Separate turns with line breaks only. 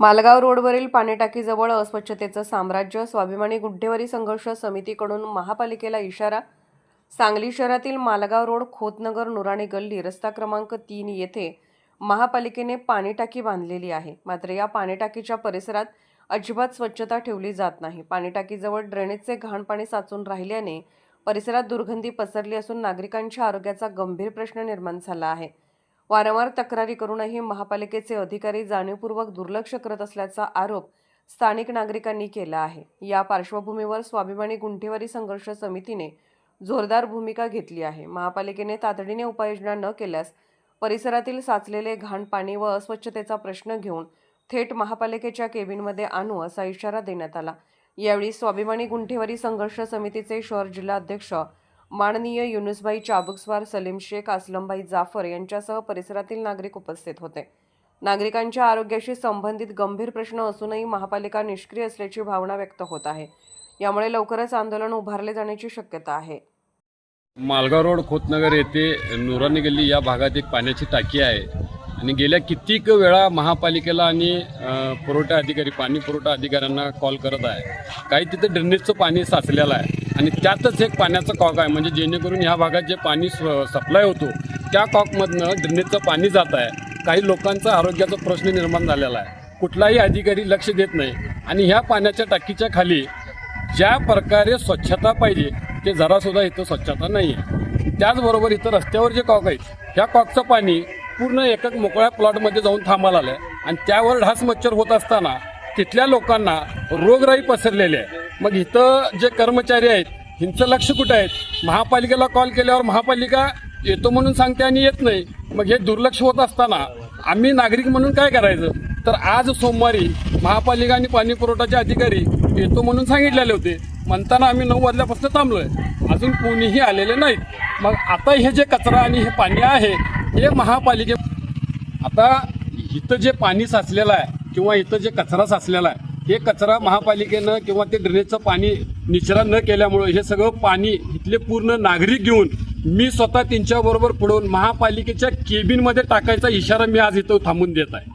मालगाव रोडवरील पाणीटाकीजवळ अस्वच्छतेचं साम्राज्य स्वाभिमानी गुड्ढेवारी संघर्ष समितीकडून महापालिकेला इशारा सांगली शहरातील मालगाव रोड खोतनगर नुराणी गल्ली रस्ता क्रमांक तीन येथे महापालिकेने पाणीटाकी बांधलेली आहे. मात्र या पाणीटाकीच्या परिसरात अजिबात स्वच्छता ठेवली जात नाही. पाणीटाकीजवळ ड्रेनेजचे घाण पाणी साचून राहिल्याने परिसरात दुर्गंधी पसरली असून नागरिकांच्या आरोग्याचा गंभीर प्रश्न निर्माण झाला आहे. वारंवार तक्रारी करूनही महापालिकेचे अधिकारी जाणीवपूर्वक दुर्लक्ष करत असल्याचा आरोप स्थानिक नागरिकांनी केला आहे. या पार्श्वभूमीवर स्वाभिमानी गुंठेवारी संघर्ष समितीने जोरदार भूमिका घेतली आहे. महापालिकेने तातडीने उपाययोजना न केल्यास परिसरातील साचलेले घाण पाणी व अस्वच्छतेचा प्रश्न घेऊन थेट महापालिकेच्या केबिनमध्ये आणू असा इशारा देण्यात आला. यावेळी स्वाभिमानी गुंठेवारी संघर्ष समितीचे शहर जिल्हा अध्यक्ष माननीय युनुसभाई चाबुकस्वार सलीम शेख असलमभाई जाफर यांच्यासह परिसरातील नागरिक उपस्थित होते. नागरिकांच्या आरोग्याशी संबंधित गंभीर प्रश्न असूनही महापालिका निष्क्रिय असल्याची भावना व्यक्त होत आहे. यामुळे लवकरच आंदोलन उभारले जाण्याची शक्यता आहे.
मालगाव रोड खोतनगर येथे नुरानी गल्ली या भागात एक पाण्याची टाकी आहे. आणि गेल्या कित्येक वेळा महापालिकेला आणि पुरवठा अधिकारी पाणी पुरवठा अधिकाऱ्यांना कॉल करत आहे. काही तिथं ड्रेनेजचं पाणी साचलेलं आहे. आणि त्यातच एक पाण्याचं कॉक आहे. म्हणजे जेणेकरून ह्या भागात जे पाणी सप्लाय होतो त्या कॉकमधनं ड्रेनेजचं पाणी जात आहे. काही लोकांचा आरोग्याचा प्रश्न निर्माण झालेला आहे. कुठलाही अधिकारी लक्ष देत नाही. आणि ह्या पाण्याच्या टाकीच्या खाली ज्या प्रकारे स्वच्छता पाहिजे ते जरासुद्धा इथं स्वच्छता नाही आहे. त्याचबरोबर इथं रस्त्यावर जे कॉक आहेत ह्या कॉकचं पाणी पूर्ण एकक मोकळ्या प्लॉटमध्ये जाऊन थांबायला आलं आणि त्यावर ढास मच्छर होत असताना तिथल्या लोकांना रोगराई पसरलेली आहे. मग इथं जे कर्मचारी आहेत ह्यांचं लक्ष कुठं आहेत महापालिकेला कॉल केल्यावर महापालिका येतो म्हणून सांगते आणि येत नाही. मग हे दुर्लक्ष होत असताना आम्ही नागरिक म्हणून काय करायचं? तर आज सोमवारी महापालिका आणि पाणी पुरवठाचे अधिकारी येतो म्हणून सांगितलेले होते. म्हणताना आम्ही नऊ वाजल्यापासून थांबलोय. अजून कोणीही आलेले नाहीत. मग आता हे जे कचरा आणि हे पाणी आहे हे महापालिके आता इथं जे पाणी साचलेलं आहे किंवा इथं जे कचरा साचलेला आहे हे कचरा महापालिकेनं किंवा ते ड्रेनेजचं पाणी निचरा न केल्यामुळं हे सगळं पाणी इथले पूर्ण नागरिक घेऊन मी स्वतः त्यांच्याबरोबर पुढवून महापालिकेच्या केबिनमध्ये टाकायचा इशारा मी आज इथं थांबून देत आहे.